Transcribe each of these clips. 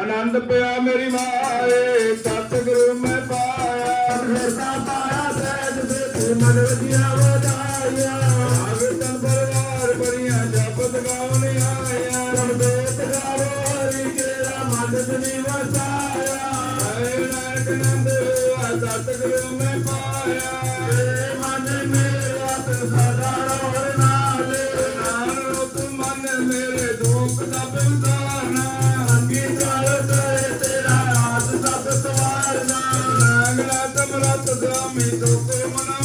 ਆਨੰਦ ਪਿਆ ਮੇਰੀ ਮਾਏ ਸਤਿਗੁਰੂ ਮੈਂ ਪਾਇਆ ਫਿਰਦਾ ਪਾਇਆ ਸਹਿਜ ਤੇ ਮਨ ਵਜਿਆ ਵਧਾਇਆ ਮਨ ਵਸਾਇਆ ਹਰੇ ਨਾਨਕ ਨੰਦ ਸਤਿਗੁਰੂ ਮੈਂ ਪਾਇਆ ਏ ਮਨ ਮੇਰਾ ਤੇ ਸਦਾ ਰੋਹ ਨਾਲੇ ਨਾਨਕ ਤੁਮ ਮਨ ਮੇਰੇ ਦੁੱਖ ਦਾ ਬਿੰਦਾਨਾ ਅੰਗੀ ਚਾਲ ਤੇ ਤੇਰਾ ਰਾਤ ਸਭ ਸਵਾਰਨਾ ਨਾਗਲਾ ਤਮਰਤ ਗਾਮੀ ਦੁੱਖ ਮਨਵਦਾਏ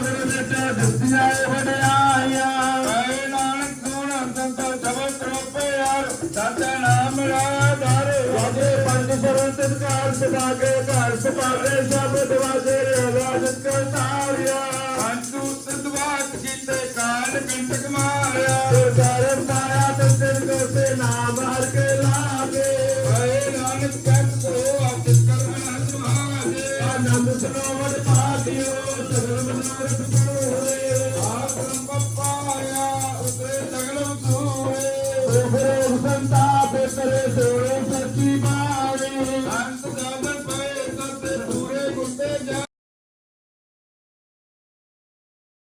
ਤਿਨਕਾਰ ਸਦਾ ਕੇ ਘਰ ਸੁਪਾਲੇ ਸ਼ਬਦ ਵਾਜੇ ਆਵਾਜ਼ ਕਰਤਾਰਿਆ ਅੰਤੂ ਸਦਵਾਤ ਕੀਤੇ ਕਾਲ ਕੰਟਕ ਮਾਰਿਆ। ਸਰਦਾਰ ਪਾਇਆ ਤੇ ਸਿਰ ਕੋ ਸੇ ਨਾਮ ਹਰ ਕੇ ਲਾਗੇ। ਏ ਨਾਨਕ ਕਹਿਤ ਕੋ ਆਪਿਸ ਕਰਮ ਨਾ ਸੁਹਾਵੇ ਆਨੰਦ ਸਰੋਵਰ ਪਾਤਿਓ ਪੂਰੇ ਆਪ ਰੰਭ